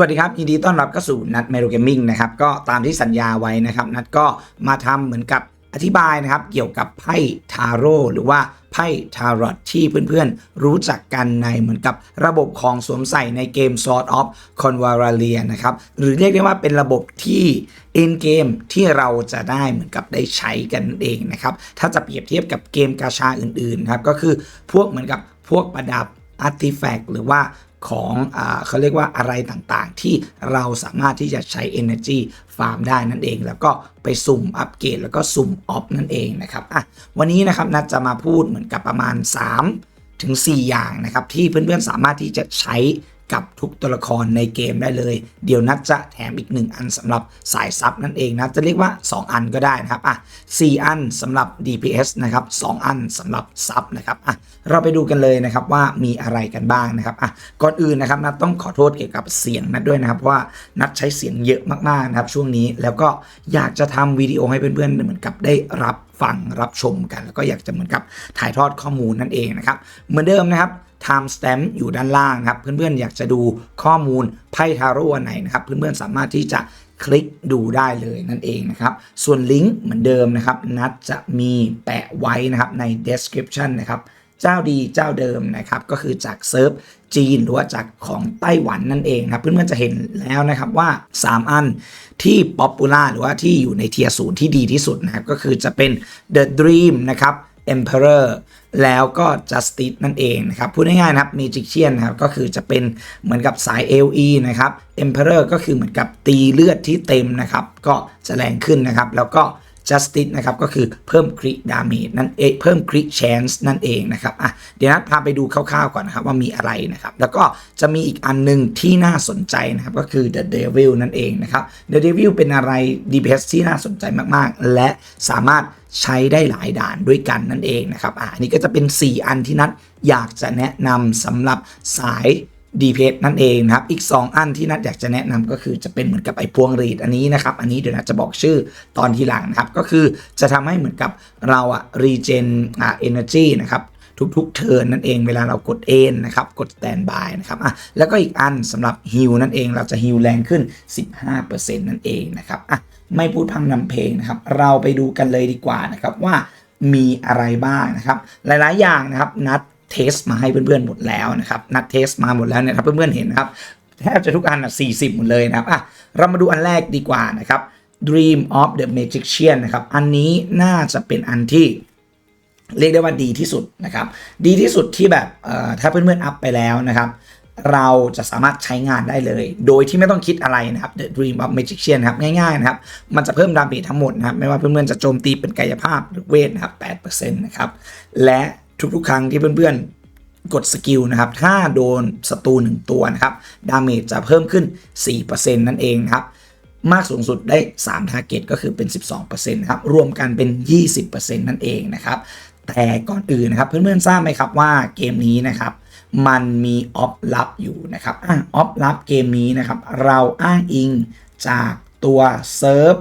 วัสดีครับ ยินดีต้อนรับเข้าสู่นัดเมโ o เกมมิ่งนะครับก็ตามที่สัญญาไว้นะครับ นัดก็มาทำเหมือนกับอธิบายนะครับ เกี่ยวกับไพ่ทาโร่หรือว่าไพ่ทารอตที่เพื่อนๆ รู้จักกันในเหมือนกับระบบของสวมใส่ในเกม Sword of c o n v a r a l i a นะครับ หรือเรียกได้ว่าเป็นระบบที่ in เกมที่เราจะได้เหมือนกับได้ใช้กันเองนะครับ ถ้าจะเปรียบเทียบกับเกมกาชาอื่นๆนะครับก็คือพวกเหมือนกับพวกประดับอาร์ติแฟกต์หรือว่า ของอเขาเรียกว่าอะไรต่างๆ ที่เราสามารถที่จะใช้ Energy ฟาร์มได้นั่นเอง แล้วก็ไปสุ่มอัปเกรดแล้วก็สุ่มออฟนั่นเองนะครับอะวันนี้นะครับนัดจะมาพูดเหมือนกับประมาณ 3 ถึง 4 อย่างนะครับ ที่เพื่อนๆสามารถที่จะใช้ กับทุกตัวละครในเกมได้เลย เดี๋ยวนัดจะแถมอีก 1 อันสำหรับสายซับนั่นเองนะจะเรียกว่า 2 อันก็ได้นะครับอะ4อันสำหรับ DPS นะครับ2อันสำหรับซับนะครับอะเราไปดูกันเลยนะครับว่ามีอะไรกันบ้างนะครับอะก่อนอื่นนะครับนัดต้องขอโทษเกี่ยวกับเสียงนัดด้วยนะครับเพราะว่านัดใช้เสียงเยอะมากๆนะครับช่วงนี้แล้วก็อยากจะทำวิดีโอให้เพื่อนๆเหมือนกับได้รับฟังรับชมกัน แล้วก็อยากจะเหมือนกับถ่ายทอดข้อมูลนั่นเองนะครับเหมือนเดิมนะครับ time stamp อยู่ด้านล่างครับเพื่อนๆอยากจะดูข้อมูลไพ่ทาโร่อันไหนนะครับเพื่อนๆสามารถที่จะคลิกดูได้เลยนั่นเองนะครับ ส่วนลิงก์เหมือนเดิมนะครับ นัดจะมีแปะไว้นะครับใน description นะครับ เจ้าดีเจ้าเดิมนะครับ ก็คือจากเซิร์ฟจีน หรือว่าจากของไต้หวันนั่นเองครับ เพื่อนๆจะเห็นแล้วนะครับว่า 3 อันที่ป๊อปปูล่าหรือว่าที่อยู่ในเทียร์ศูนย์ที่ดีที่สุดนะครับ ก็คือจะเป็น The Dream นะครับ Emperor แล้วก็ Justice นั่นเองนะครับ พูดง่ายๆนะครับ Magician นะครับก็คือจะเป็นเหมือนกับสาย LE นะครับ Emperor ก็คือเหมือนกับตีเลือดที่เต็มนะครับ ก็จะแรงขึ้นนะครับ แล้วก็ justice นะครับก็คือเพิ่มคริดาเมจนั่นเองเพิ่มคริชนส์นั่นเองนะครับอะเดี๋ยวนัดพาไปดูคร่าวๆก่อนนะครับว่ามีอะไรนะครับ แล้วก็จะมีอีกอันหนึงที่น่าสนใจนะครับก็คือ the devil นั่นเองนะครับ the devil เป็นอะไร DPS ที่น่าสนใจมากๆ และสามารถใช้ได้หลายด่านด้วยกันนั่นเองนะครับอะนนี้ก็จะเป็น 4 อันที่นัดอยากจะแนะนำสำหรับสาย d p s นั่นเองนะครับ อีก 2 อันที่นัดอยากจะแนะนำก็คือจะเป็นเหมือนกับไอ้พวงรีดอันนี้นะครับ อันนี้เดี๋ยวนัดจะบอกชื่อตอนทีหลังนะครับ ก็คือจะทำให้เหมือนกับเราอะรีเจนอ่า energy นะครับทุกๆเทิร์นนั่นเองเวลาเรากดเอนนะครับ กด stand by นะครับอะแล้วก็อีกอันสำหรับฮิลนั่นเองเราจะฮิลแรงขึ้น 15%นั่นเองนะครับอะไม่พูดพังนำเพลงนะครับ เราไปดูกันเลยดีกว่านะครับว่ามีอะไรบ้างนะครับ หลายๆอย่างนะครับนัด เทสมาให้เพื่อนๆหมดแล้วนะครับ นัดเทสมาหมดแล้วเนี่ยครับเพื่อนๆเห็นนะครับแทบจะทุกอันอะ40 หมดเลยนะครับอะเรามาดูอันแรกดีกว่านะครับ Dream of the Magician นะครับ อันนี้น่าจะเป็นอันที่เรียกได้ว่าดีที่สุดนะครับ ดีที่สุดที่แบบเอ่อถ้าเพื่อนๆอัพไปแล้วนะครับ เราจะสามารถใช้งานได้เลย โดยที่ไม่ต้องคิดอะไรนะครับ The Dream of Magician ครับ ง่ายๆนะครับ มันจะเพิ่มดาเมจทั้งหมดนะครับ ไม่ว่าเพื่อนๆจะโจมตีเป็นกายภาพหรือเวทนะครับ8%นะครับ และ ทุกๆ ครั้งที่เพื่อนๆ กดสกิลนะครับ ถ้าโดนศัตรูหนึ่งตัวนะครับ ดาเมจจะเพิ่มขึ้น 4%นั่นเองครับ มากสูงสุดได้ 3 t a r g e t ก็คือเป็น 12%นะครับ รวมกันเป็น 20%นั่นเองนะครับ แต่ก่อนอื่นนะครับ เพื่อนๆ ทราบไหมครับว่าเกมนี้นะครับมันมีออฟลับอยู่นะครับออฟลับเกมนี้นะครับ เราอ้างอิงจากตัวเซิร์ฟ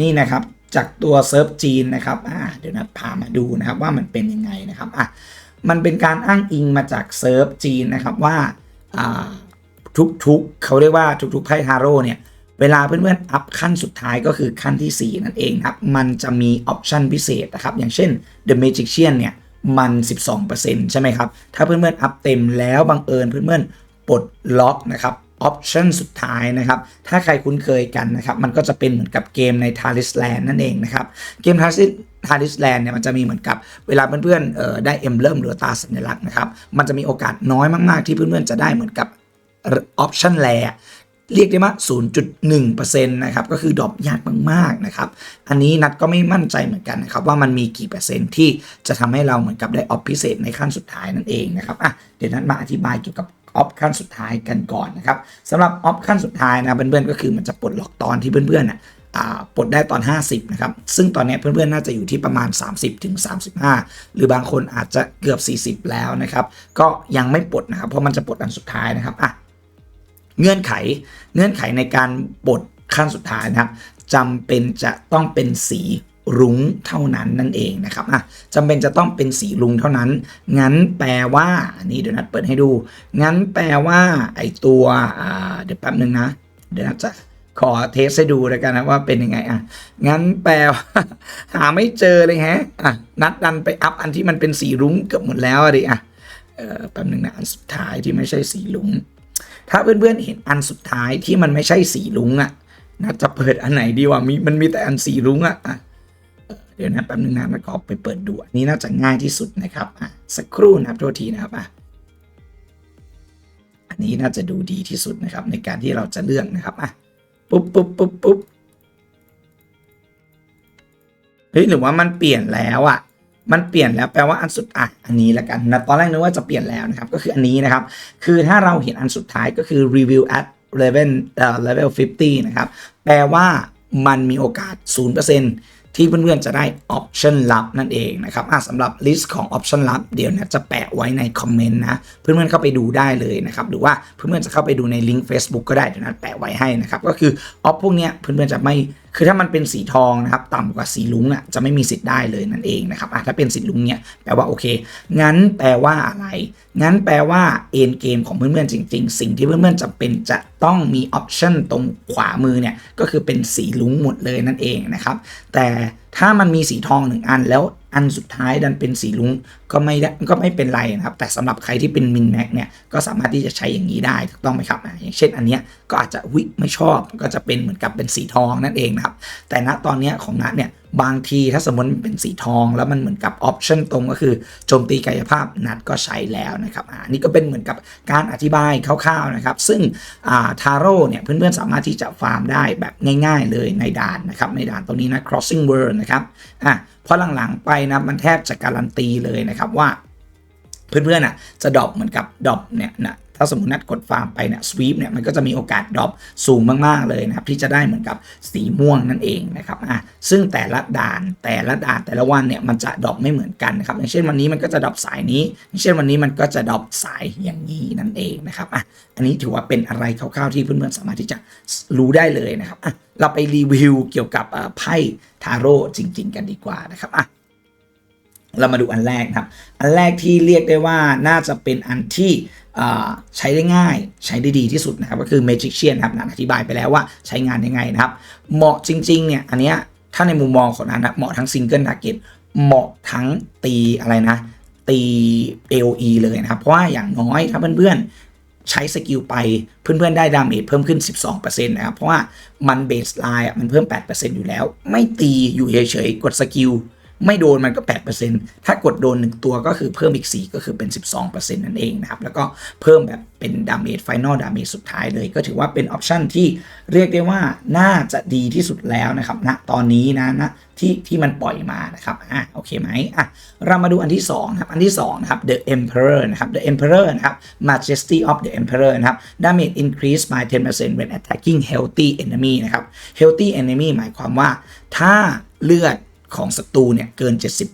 นี่นะครับ จากตัวเซิร์ฟจีนนะครับอ่าเดี๋ยวนะพามาดูนะครับว่ามันเป็นยังไงนะครับอะมันเป็นการอ้างอิงมาจากเซิร์ฟจีนนะครับว่าอ่าทุกๆเขาเรียกว่าทุกๆไพ่ทาโร่เนี่ย เวลาเพื่อนๆอัพขั้นสุดท้ายก็คือขั้นที่ 4 นั่นเองครับ มันจะมีออปชันพิเศษนะครับ อย่างเช่น The Magician เนี่ย มัน 12%ใช่ไหมครับ ถ้าเพื่อนๆอัพเต็มแล้วบังเอิญเพื่อนๆปลดล็อกนะครับ ออปชันสุดท้ายนะครับ ถ้าใครคุ้นเคยกันนะครับ มันก็จะเป็นเหมือนกับเกมใน t a r i s l a n d นั่นเองนะครับ เกม t a r i s t a r i s l a n d เนี่ยมันจะมีเหมือนกับเวลาเพื่อนๆเอ่อได้เอ็มเริ่มหรือตาสัญลักษณ์นะครับ มันจะมีโอกาสน้อยมากๆ ที่เพื่อนๆจะได้เหมือนกับออปชันแลเรียกได้ว่า 0.1%นะครับ ก็คือดรอปยากมากๆนะครับ อันนี้นัดก็ไม่มั่นใจเหมือนกันนะครับ ว่ามันมีกี่เปอร์เซ็นต์ที่จะทำให้เราเหมือนกับได้ออฟพิเศษในขั้นสุดท้ายนั่นเองนะครับ อะ เดี๋ยวนัดมาอธิบายเกี่ยวกับ ออฟขั้นสุดท้ายกันก่อนนะครับสำหรับออฟขั้นสุดท้ายนะเพื่อนๆก็คือมันจะปลดล็อกตอนที่เพื่อนๆน่ะปลดได้ตอน 50 นะครับ ซึ่งตอนนี้เพื่อนๆ น่าจะอยู่ที่ประมาณ 30ถึง35 หรือบางคนอาจจะเกือบ 40 แล้วนะครับ ก็ยังไม่ปลดนะครับ เพราะมันจะปลดอันสุดท้ายนะครับอะเงื่อนไข เงื่อนไขในการปลดขั้นสุดท้ายนะครับจำเป็นจะต้องเป็นสี รุ้งเท่านั้นนั่นเองนะครับอะจำเป็นจะต้องเป็นสีรุ้งเท่านั้น งั้นแปลว่าอันนี้เดี๋ยวนัดเปิดให้ดู งั้นแปลว่าไอตัวอ่าเดี๋ยวแป๊บหนึ่งนะ เดี๋ยวนัดจะขอเทสให้ดูแล้วกันนะว่าเป็นยังไงอะ งั้นแปลว่าหาไม่เจอเลยแฮะอะนัดดันไปอัพอันที่มันเป็นสีรุ้งเกือบหมดแล้วอะดิอะเออแป๊บหนึ่งนะอันสุดท้ายที่ไม่ใช่สีรุ้งถ้าเพื่อนๆเห็นอันสุดท้ายที่มันไม่ใช่สีรุ้งอะน่าจะเปิดอันไหนดีวะมีมันมีแต่อันสีรุ้งอะอะอ่อเดี๋ยวนะแป๊บนึงนะแล้วก็ไปเปิดดูนนี้น่าจะง่ายที่สุดนะครับอะสักครู่นะครับโทษทีนะครับอะอันนี้น่าจะดูดีที่สุดนะครับ ในการที่เราจะเลือกนะครับอะปุ๊บปุ๊บปุ๊บปุ๊บเฮ้ยหรือว่ามันเปลี่ยนแล้วอะมันเปลี่ยนแล้วแปลว่าอันสุดอะอันนี้แล้วกันนะตอนแรกนึกว่าจะเปลี่ยนแล้วนะครับก็คืออันนี้นะครับ คือถ้าเราเห็นอันสุดท้ายก็คือ review at level เอ่อ level 50 นะครับ แปลว่ามันมีโอกาส 0% ที่เพื่อนๆจะได้ option ลับนั่นเองนะครับสำหรับลิสต์ของ option ลับเดี๋ยวนะจะแปะไว้ในคอมเมนต์นะ เพื่อนๆเข้าไปดูได้เลยนะครับ หรือว่าเพื่อนๆจะเข้าไปดูในลิงก์ Facebook ก็ได้เดี๋ยวนะแปะไว้ให้นะครับ ก็คือออฟพวกเนี้ยเพื่อนๆจะไม่ คือถ้ามันเป็นสีทองนะครับต่ำกว่าสีลุ้งอะจะไม่มีสิทธิ์ได้เลยนั่นเองนะครับอะถ้าเป็นสีลุ้งเนี่ยแปลว่าโอเค งั้นแปลว่าอะไร งั้นแปลว่าเอ็นเกมของเพื่อนๆจริง ๆ สิ่งที่เพื่อนๆจะเป็นจะต้องมีออปชันตรงขวามือเนี่ยก็คือเป็นสีลุ้งหมดเลยนั่นเองนะครับแต่ ถ้ามันมีสีทองหนึ่งอันแล้วอันสุดท้ายดันเป็นสีลุงก็ไม่ได้ก็ไม่เป็นไรนะครับ แต่สำหรับใครที่เป็นมินแม็กเนี่ยก็สามารถที่จะใช้อย่างนี้ได้ถูกต้องไหมครับอะอย่างเช่นอันเนี้ยก็อาจจะวิไม่ชอบก็จะเป็นเหมือนกับเป็นสีทองนั่นเองนะครับ แต่ณตอนเนี้ยของนัทเนี่ย บางทีถ้าสมมติมันเป็นสีทองแล้วมันเหมือนกับออปชันตรงก็คือโจมตีกายภาพนัดก็ใช้แล้วนะครับอ่านี่ก็เป็นเหมือนกับการอธิบายคร่าวๆนะครับ ซึ่งอ่าทาโร่เนี่ยเพื่อนๆสามารถที่จะฟาร์มได้แบบง่ายๆเลยในด่านนะครับในด่านตรงนี้นะ crossing world นะครับอะเพราะหลังๆไปนะมันแทบจะการันตีเลยนะครับว่าเพื่อนๆอะจะดรอปเหมือนกับดรอปเนี่ยนะ ถ้าสมมตินัดกดฟาร์มไปเนี่ยสวีปเนี่ยมันก็จะมีโอกาสดรอปสูงมาก ๆ เลยนะครับ ที่จะได้เหมือนกับสีม่วงนั่นเองนะครับอะซึ่งแต่ละด่านแต่ละด่านแต่ละวันเนี่ยมันจะดรอปไม่เหมือนกันนะครับอย่างเช่นวันนี้มันก็จะดรอปสายนี้อย่างเช่นวันนี้มันก็จะดรอปสายอย่างนี้นั่นเองนะครับอะอันนี้ถือว่าเป็นอะไรคร่าวๆที่เพื่อนๆสามารถที่จะรู้ได้เลยนะครับอะเราไปรีวิวเกี่ยวกับไพ่ทาโร่จริง ๆ กันดีกว่านะครับอะเรามาดูอันแรกนะครับ อันแรกที่เรียกได้ว่าน่าจะเป็นอันที่ ใช้ได้ง่ายใช้ได้ดีที่สุดนะครับก็คือ Magician ครับนันอธิบายไปแล้วว่าใช้งานยังไงนะครับ เหมาะจริงๆเนี่ยอันเนี้ยถ้าในมุมมองของนันนะเหมาะทั้ง Single Target เหมาะทั้งตีอะไรนะ ตี AOE เลยนะครับ เพราะว่าอย่างน้อยถ้าเพื่อนๆ ใช้สกิลไปเพื่อนๆ ได้ดาเมจเพิ่มขึ้น 12%นะครับ เพราะว่ามันเบสไลน์มันเพิ่ม 8%อยู่แล้ว ไม่ตีอยู่เฉยๆ กดสกิล ไม่โดนมันก็ 8%ถ้ากดโดน 1 ตัวก็คือเพิ่มอีก 4 ก็คือเป็น 12%นั่นเองนะครับ แล้วก็เพิ่มแบบเป็นดาเมจไฟนอลดาเมจสุดท้ายเลย ก็ถือว่าเป็นออปชันที่เรียกได้ว่าน่าจะดีที่สุดแล้วนะครับณนะตอนนี้นะนะที่ที่มันปล่อยมานะครับอะโอเคไหมอะเรามาดูอันที่2ครับอันที่2นะครับ The Emperor นะครับ The Emperor นะครับ Majesty of the Emperor นะครับ Damage increase by 10% when attacking healthy enemy นะครับ healthy enemy หมายความว่าถ้าเลือด ของศัตรูเนี่ยเกิน 70%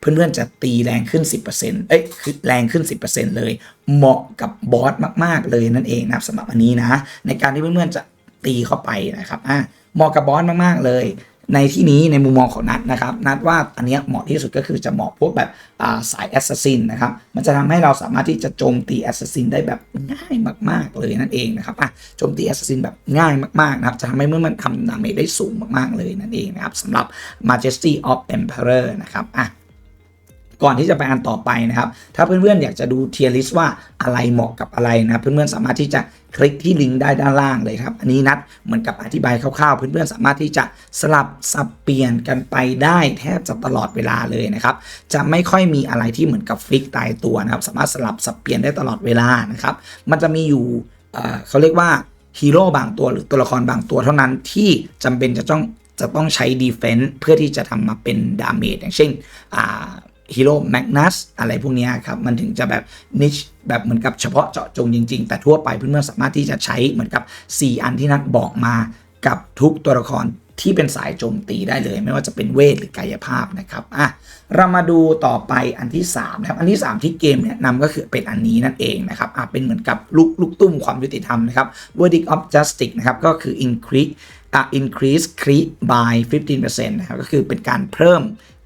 เพื่อนๆจะตีแรงขึ้น 10%เอ้ยคือแรงขึ้น 10%เลย เหมาะกับบอสมากๆเลยนั่นเองนะครับสำหรับอันนี้นะ ในการที่เพื่อนๆจะตีเข้าไปนะครับอะเหมาะกับบอสมากๆเลย ในที่นี้ในมุมมองของนัดนะครับ นัดว่าอันนี้เหมาะที่สุดก็คือจะเหมาะพวกแบบาสายแอสซัสซินนะครับ มันจะทำให้เราสามารถที่จะโจมตีแอสซัสซินได้แบบง่ายมาก ๆ เลยนั่นเองนะครับอะโจมตีแอสซัสซินแบบง่ายมากๆนะครับ จะทำให้เมื่อมันทำดาเมจได้สูงมากๆเลยนั่นเองนะครับสำหรับ Majesty of Emperor นะครับอะ ก่อนที่จะไปอันต่อไปนะครับ ถ้าเพื่อนๆอยากจะดูเทียร์ลิสต์ว่าอะไรเหมาะกับอะไรนะครับ เพื่อนๆสามารถที่จะคลิกที่ลิงก์ได้ด้านล่างเลยครับ อันนี้นัดเหมือนกับอธิบายคร่าวๆ เพื่อนๆสามารถที่จะสลับสับเปลี่ยนกันไปได้แทบจะตลอดเวลาเลยนะครับ จะไม่ค่อยมีอะไรที่เหมือนกับฟิกตายตัวนะครับ สามารถสลับสับเปลี่ยนได้ตลอดเวลานะครับ มันจะมีอยู่เเขาเรียกว่าฮีโร่บางตัวหรือตัวละครบางตัวเท่านั้นที่จำเป็นจะต้องจะต้องใช้ดีเฟนต์เพื่อที่จะทำมาเป็นดาเมจอย่างเช่น ฮีโร่แมกนัสอะไรพวกนี้ครับ มันถึงจะแบบนิชแบบเหมือนกับเฉพาะเจาะจงจริง ๆ แต่ทั่วไปเพื่อนๆสามารถที่จะใช้เหมือนกับ 4 อันที่นัดบอกมากับทุกตัวละครที่เป็นสายโจมตีได้เลย ไม่ว่าจะเป็นเวทหรือกายภาพนะครับอะเรามาดูต่อไปอันที่3นะครับอันที่ 3 ที่เกมเนี่ยนำก็คือเป็นอันนี้นั่นเองนะครับอะเป็นเหมือนกับลูกลูกตุ้มความยุติธรรมนะครับ verdict of justice นะครับก็คือ increase อะ increase crit by 15%นะครับก็คือเป็นการเพิ่ม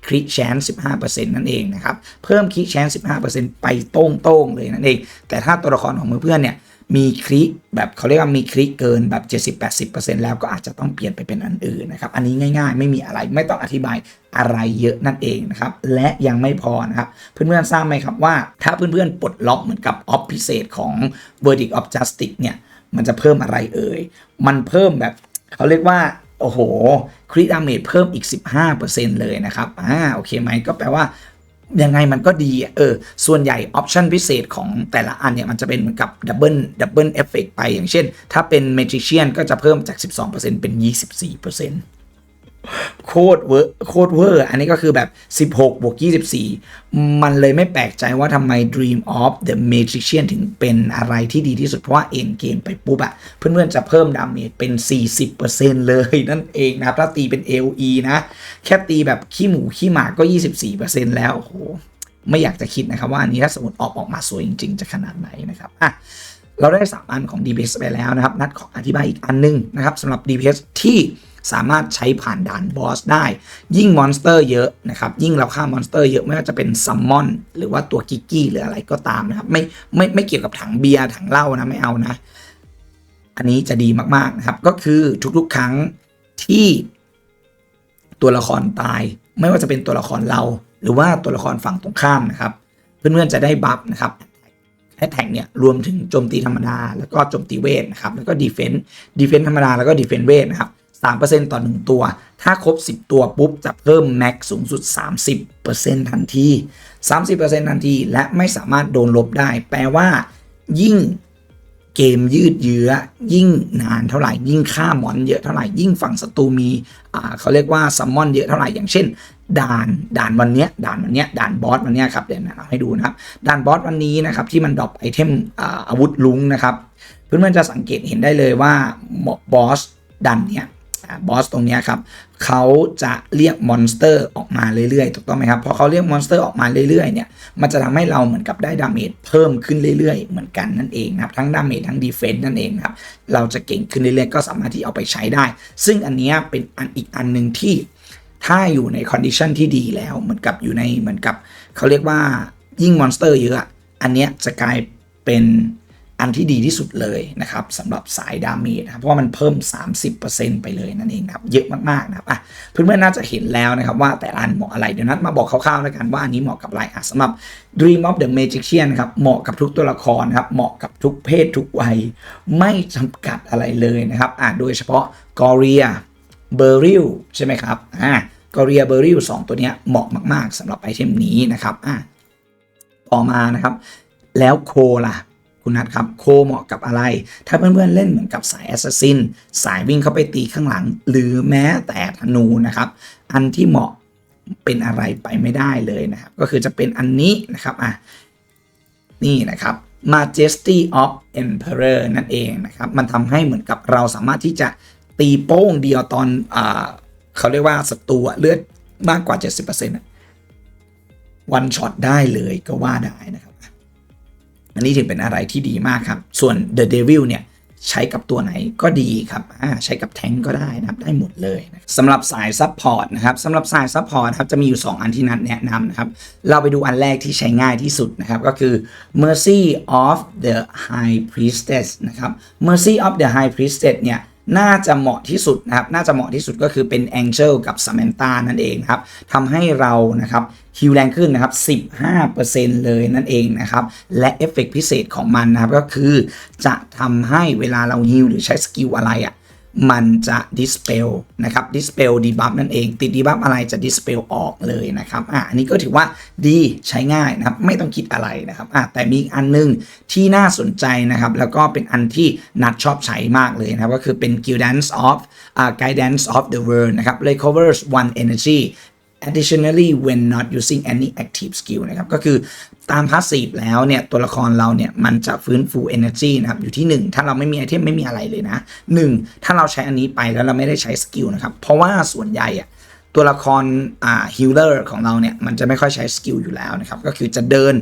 คริแชน15%นั่นเองนะครับเพิ่มคริแชน15%ไปโต้งโต้งๆเลยนั่นเอง แต่ถ้าตัวละครของมือเพื่อนเนี่ยมีคริแบบเขาเรียกว่ามีคริเกินแบบ 70-80%แล้วก็อาจจะต้องเปลี่ยนไปเป็นอันอื่นนะครับ อันนี้ง่ายๆ ไม่มีอะไรไม่ต้องอธิบายอะไรเยอะนั่นเองนะครับ และยังไม่พอนะครับ เพื่อนๆทราบไหมครับว่า ถ้าเพื่อนๆปลดล็อกเหมือนกับออฟพิเศษของ verdict of justice เนี่ย มันจะเพิ่มอะไรเอ่ย มันเพิ่มแบบเขาเรียกว่า โอ้โหคริดาเมจเพิ่มอีก 15%เลยนะครับอ่าโอเคไหมก็แปลว่ายังไงมันก็ดีเออส่วนใหญ่ออปชันพิเศษของแต่ละอันเนี่ยมันจะเป็นเหมือนกับดับเบิลดับเบิลเอฟเฟกไปอย่างเช่น ถ้าเป็นเมจิเชียนก็จะเพิ่มจาก 12%เป็น 24% โคตรเวอร์โคตรเวอร์ อันนี้ก็คือแบบ 16 บวก 24 มันเลยไม่แปลกใจว่าทำไม Dream of the Magician ถึงเป็นอะไรที่ดีที่สุด เพราะว่าเอ็นเกมไปปุ๊บอะเพื่อนๆจะเพิ่มดาเมจเป็น 40%เลยนั่นเองนะถ้าตีเป็น AOE นะ แค่ตีแบบขี้หมูขี้หมาก็ 24%แล้ว โอ้โห ไม่อยากจะคิดนะครับว่าอันนี้ถ้าสมมติออกออกมาสวยจริง ๆ จะขนาดไหนนะครับอะเราได้ 3 อันของ DPS ไปแล้วนะครับ นัดขออธิบายอีกอันนึงนะครับสำหรับ DPS ที่ สามารถใช้ผ่านด่านบอสได้ ยิ่งมอนสเตอร์เยอะนะครับ ยิ่งเราฆ่ามอนสเตอร์เยอะไม่ว่าจะเป็นซัมมอนหรือว่าตัวกิกกี้หรืออะไรก็ตามนะครับ ไม่ไม่ไม่เกี่ยวกับถังเบียร์ถังเหล้านะไม่เอานะ อันนี้จะดีมากๆนะครับ ก็คือทุกๆครั้งที่ตัวละครตาย ไม่ว่าจะเป็นตัวละครเรา หรือว่าตัวละครฝั่งตรงข้ามนะครับ เพื่อนๆจะได้บัฟนะครับแอตแทกเนี่ยรวมถึงโจมตีธรรมดา แล้วก็โจมตีเวทนะครับ แล้วก็ดีเฟนต์ดีเฟนต์ธรรมดา แล้วก็ดีเฟนต์เวทนะครับ 3%ต่อ 1 ตัว ถ้าครบ 10 ตัวปุ๊บ จะเพิ่มแม็กสูงสุด 30%ทันที 30%ทันที และไม่สามารถโดนลบได้ แปลว่า ยิ่งเกมยืดเยื้อ ยิ่งนานเท่าไหร่ ยิ่งฆ่ามอนเยอะเท่าไหร่ ยิ่งฝั่งศัตรูมีอ่าเขาเรียกว่าซัมมอนเยอะเท่าไหร่ อย่างเช่น ด่าน ด่านวันเนี้ยด่านวันเนี้ยด่านบอสวันเนี้ยครับ เดี๋ยวนะเอาให้ดูนะครับ ด่านบอสวันนี้นะครับ ที่มันดรอปไอเทมอ่าอาวุธลุงนะครับ เพื่อนๆจะสังเกตเห็นได้เลยว่าบอสดันเนี้ย บอสตรงนี้ครับเขาจะเรียกมอนสเตอร์ออกมาเรื่อยๆ ถูกต้องไหมครับพอเขาเรียกมอนสเตอร์ออกมาเรื่อยๆเนี่ยมันจะทำให้เราเหมือนกับได้ดาเมจเพิ่มขึ้นเรื่อยๆ เหมือนกันนั่นเองนะครับทั้งดาเมจทั้งดีเฟนต์นั่นเองครับเราจะเก่งขึ้นเรื่อยๆ ก็สามารถที่เอาไปใช้ได้ ซึ่งอันนี้เป็นอันอีกอันหนึ่งที่ถ้าอยู่ในคอนดิชันที่ดีแล้วเหมือนกับอยู่ในเหมือนกับเขาเรียกว่ายิ่งมอนสเตอร์เยอะอันเนี้ยจะกลายเป็น อันที่ดีที่สุดเลยนะครับสำหรับสายดาเมจนะครับเพราะว่ามันเพิ่ม 30%ไปเลยนั่นเองครับเยอะมากๆนะครับอะเพื่อนๆน่าจะเห็นแล้วนะครับว่าแต่ละอันเหมาะอะไรเดี๋ยวนัดมาบอกคร่าวๆแล้วกันว่าอันนี้เหมาะกับอะไรอะสำหรับ Dream of the Magician ครับเหมาะกับทุกตัวละครครับเหมาะกับทุกเพศทุกวัยไม่จำกัดอะไรเลยนะครับอะโดยเฉพาะกอริ a เบอร์ริลใช่ไหมครับอ่ากอริ a เบอร์ริลสองตัวเนี้ยเหมาะมากๆสำหรับไอเทมนี้นะครับอะต่อมานะครับ แล้วโคล่ะ คุณนัทครับ โคเหมาะกับอะไร ถ้าเพื่อนๆเล่นเหมือนกับสายแอสซัสซินสายวิ่งเข้าไปตีข้างหลัง หรือแม้แต่ธนูนะครับ อันที่เหมาะเป็นอะไรไปไม่ได้เลยนะครับ ก็คือจะเป็นอันนี้นะครับอะนี่นะครับ Majesty of Emperor นั่นเองนะครับ มันทำให้เหมือนกับเราสามารถที่จะตีโป้งเดียวตอนอ่าเขาเรียกว่าศัตรูเลือดมากกว่า 70%วันช็อตได้เลยก็ว่าได้นะครับ อันนี้ถือเป็นอะไรที่ดีมากครับ ส่วน The Devil เนี่ยใช้กับตัวไหนก็ดีครับใช้กับแทงก็ได้นะครับ ได้หมดเลยนะสำหรับสายซัพพอร์ตนะครับสำหรับสายซัพพอร์ตครับจะมีอยู่ 2 อันที่นัดแนะนำนะครับ เราไปดูอันแรกที่ใช้ง่ายที่สุดนะครับ ก็คือ Mercy of the High Priestess นะครับ Mercy of the High Priestess เนี่ย น่าจะเหมาะที่สุดนะครับ น่าจะเหมาะที่สุดก็คือเป็น Angel กับ Samantha นั่นเองครับทำให้เรานะครับฮิวแรงขึ้นนะครับ 15%เลยนั่นเองนะครับ และเอฟเฟกพิเศษของมันนะครับก็คือจะทำให้เวลาเราฮิวหรือใช้สกิลอะไรอะ่ะ มันจะ dispel นะครับ dispel debuff นั่นเอง ติด debuff อะไรจะ dispel ออกเลยนะครับอะอันนี้ก็ถือว่าดีใช้ง่ายนะครับ ไม่ต้องคิดอะไรนะครับอะแต่มีอันหนึงที่น่าสนใจนะครับ แล้วก็เป็นอันที่นัดชอบใช้มากเลยนะครับ ก็คือเป็น guidance of uh, guidance of the world นะครับ recovers one energy additionally when not using any active skill นะครับ ก็คือตาม passive แล้วเนี่ย ตัวละครเราเนี่ย มันจะฟื้นฟู energy นะครับ อยู่ที่ 1 ถ้าเราไม่มีไอเทมไม่มีอะไรเลยนะ 1 ถ้าเราใช้อันนี้ไปแล้วเราไม่ได้ใช้สกิลนะครับ เพราะว่าส่วนใหญ่อะตัวละครอ่าฮิลเลอร์ของเราเนี่ย มันจะไม่ค่อยใช้สกิลอยู่แล้วนะครับ ก็คือจะเดิน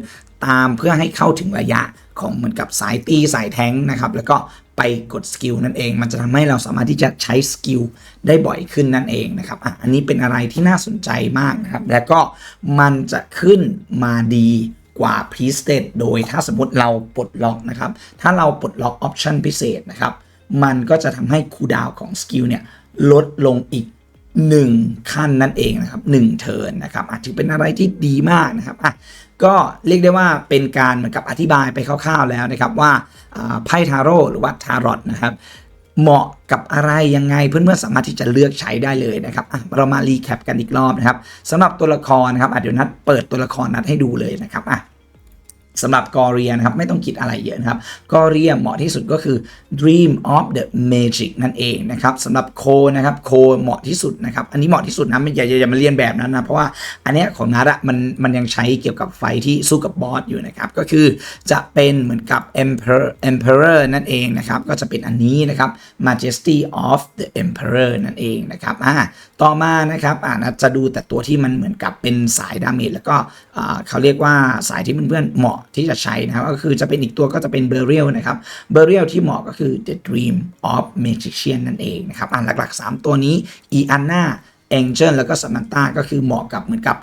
ตามเพื่อให้เข้าถึงระยะของเหมือนกับสายตีสายแทงนะครับ แล้วก็ ไปกดสกิลนั่นเอง มันจะทำให้เราสามารถที่จะใช้สกิลได้บ่อยขึ้นนั่นเองนะครับอะอันนี้เป็นอะไรที่น่าสนใจมากนะครับ แล้วก็มันจะขึ้นมาดีกว่า p r e s t a t โดยถ้าสมมติเราปลดล็อกนะครับ ถ้าเราปลดล็อกออปชันพิเศษนะครับ มันก็จะทำให้คูดาวของสกิลเนี่ยลดลงอีก 1 ขั้นนั่นเองนะครับ1เทิร์นนะครับอาจจะเป็นอะไรที่ดีมากนะครับอะก็เรียกได้ว่าเป็นการเหมือนกับอธิบายไปคร่าวๆแล้วนะครับว่าอ่าไพ่ทาโร่หรือว่าทารอตนะครับเหมาะกับอะไรยังไงเพื่อนๆสามารถที่จะเลือกใช้ได้เลยนะครับอะเรามารีแคปกันอีกรอบนะครับสำหรับตัวละครนะครับอะเดี๋ยวนัดเปิดตัวละครนัดให้ดูเลยนะครับอะ สำหรับกอเรียนะครับ ไม่ต้องคิดอะไรเยอะนะครับกอเรียเหมาะที่สุดก็คือ Dream of the Magic นั่นเองนะครับสำหรับโคนะครับโคเหมาะที่สุดนะครับ อันนี้เหมาะที่สุดนะไม่อย่าอย่าอย่ามาเรียนแบบนั้นนะ เพราะว่าอันเนี้ยของนัดอะมันมันยังใช้เกี่ยวกับไฟที่สู้กับบอสอยู่นะครับ ก็คือจะเป็นเหมือนกับ Emperor Emperor นั่นเองนะครับ ก็จะเป็นอันนี้นะครับ Majesty of the Emperor นั่นเองนะครับอ่าต่อมานะครับอ่านัดจะดูแต่ตัวที่มันเหมือนกับเป็นสายดาเมจแล้วก็อ่าเขาเรียกว่าสายที่เพื่อนๆเหมาะ ที่จะใช้นะครับ ก็คือจะเป็นอีกตัวก็จะเป็น Burial นะครับ Burial ที่เหมาะก็คือ The Dream of Magician นั่นเองนะครับอ่าหลักๆ 3 ตัวนี้ e a n n a Angel แล้วก็ Samantha ก็คือเหมาะกับเหมือนกับ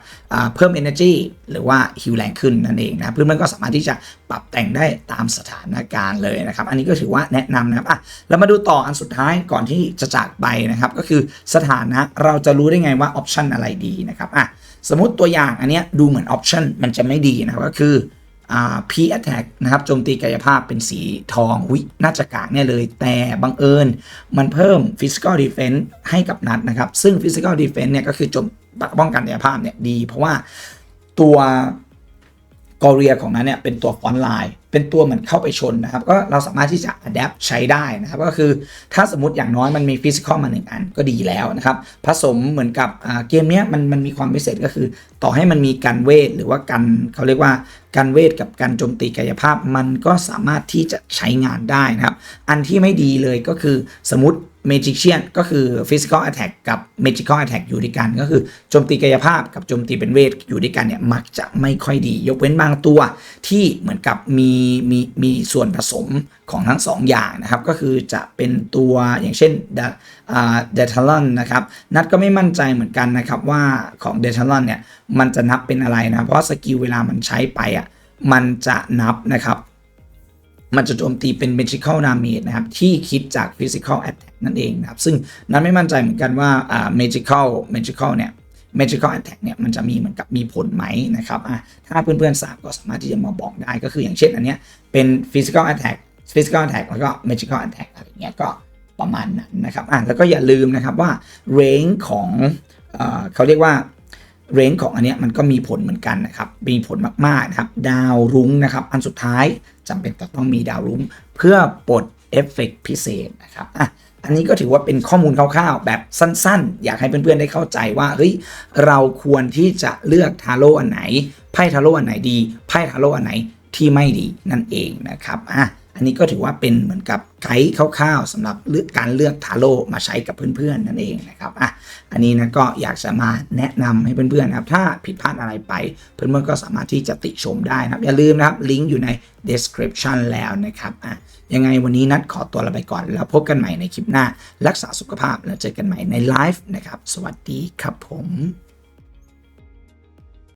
เพิ่ม energy หรือว่าฮิวแรงขึ้นนั่นเองนะเพื่อนๆก็สามารถที่จะปรับแต่งได้ตามสถานการณ์เลยนะครับ อันนี้ก็ถือว่าแนะนำนะครับอะเรามาดูต่ออันสุดท้ายก่อนที่จะจากไปนะครับ ก็คือสถานะเราจะรู้ได้ไงว่าออปชันอะไรดีนะครับอะสมมติตัวอย่างอันเนี้ยดูเหมือนออปชันมันจะไม่ดีนะครับก็คือ อ่า P attack นะครับโจมตีกายภาพเป็นสีทองวิน่าจะกากแน่เลย แต่บังเอิญมันเพิ่ม physical defense ให้กับนัดนะครับ ซึ่ง physical defense เนี่ยก็คือโจมป้องกันกายภาพเนี่ยดี เพราะว่าตัวกอเรียของนั้นเนี่ยเป็นตัวฟอนไลน์เป็นตัวเหมือนเข้าไปชนนะครับ ก็เราสามารถที่จะ adapt ใช้ได้นะครับ ก็คือถ้าสมมติอย่างน้อยมันมี physical มาหนึ่งอันก็ดีแล้วนะครับ ผสมเหมือนกับเกมเนี้ยมันมันมีความพิเศษก็คือ ต่อให้มันมีการเวทหรือว่าการเขาเรียกว่า การเวทกับการโจมตีกายภาพมันก็สามารถที่จะใช้งานได้นะครับ อันที่ไม่ดีเลยก็คือสมมติ Magician ก็คือ Physical Attack กับ Magical Attack อยู่ด้วยกันก็คือโจมตีกายภาพกับโจมตีเป็นเวทอยู่ด้วยกันเนี่ยมักจะไม่ค่อยดี ยกเว้นบางตัวที่เหมือนกับมีมีมีส่วนผสมของทั้งสองอย่างนะครับ ก็คือจะเป็นตัวอย่างเช่น เดทาลอนนะครับนัดก็ไม่มั่นใจเหมือนกันนะครับว่าของเดทาลอนเนี่ยมันจะนับเป็นอะไรนะ เพราะสกิลเวลามันใช้ไปอะมันจะนับนะครับ มันจะโจมตีเป็น magical damage นะครับ ที่คิดจาก physical attack นั่นเองนะครับ ซึ่งนั้นไม่มั่นใจเหมือนกันว่าอ่า magical magical เนี่ย magical attack เนี่ยมันจะมีเหมือนกับมีผลไหมนะครับอะถ้าเพื่อนๆทราบก็สามารถที่จะมาบอกได้ก็คืออย่างเช่นอันเนี้ยเป็น physical attack physical attack แล้วก็ magical attack อะไรเงี้ยก็ ประมาณนั้นนะครับอะแล้วก็อย่าลืมนะครับว่า range ของเอเขาเรียกว่าเรนจ์ของอันเนี้ยมันก็มีผลเหมือนกันนะครับ มีผลมากๆนะครับ ดาวรุ้งนะครับ อันสุดท้ายจำเป็นต้องมีดาวรุ้งเพื่อปลดเอฟเฟกต์พิเศษนะครับอะอันนี้ก็ถือว่าเป็นข้อมูลคร่าวๆ แบบสั้นๆ อยากให้เพื่อนๆได้เข้าใจว่าเฮ้ยเราควรที่จะเลือกทาโร่อันไหนไพ่ทาโร่อันไหนดีไพ่ทาโร่อันไหนที่ไม่ดีนั่นเองนะครับอะ อันนี้ก็ถือว่าเป็นเหมือนกับไกด์คร่าวๆสำหรับเลือกการเลือกทาโร่มาใช้กับเพื่อนๆนั่นเองนะครับอะอันนี้นะก็อยากจะมาแนะนำให้เพื่อนๆนะครับ ถ้าผิดพลาดอะไรไป เพื่อนๆก็สามารถที่จะติชมได้นะครับ อย่าลืมนะครับลิงก์อยู่ใน description แล้วนะครับอะยังไงวันนี้นัดขอตัวลาไปก่อน แล้วพบกันใหม่ในคลิปหน้า รักษาสุขภาพแล้วเจอกันใหม่ในไลฟ์นะครับ สวัสดีครับผม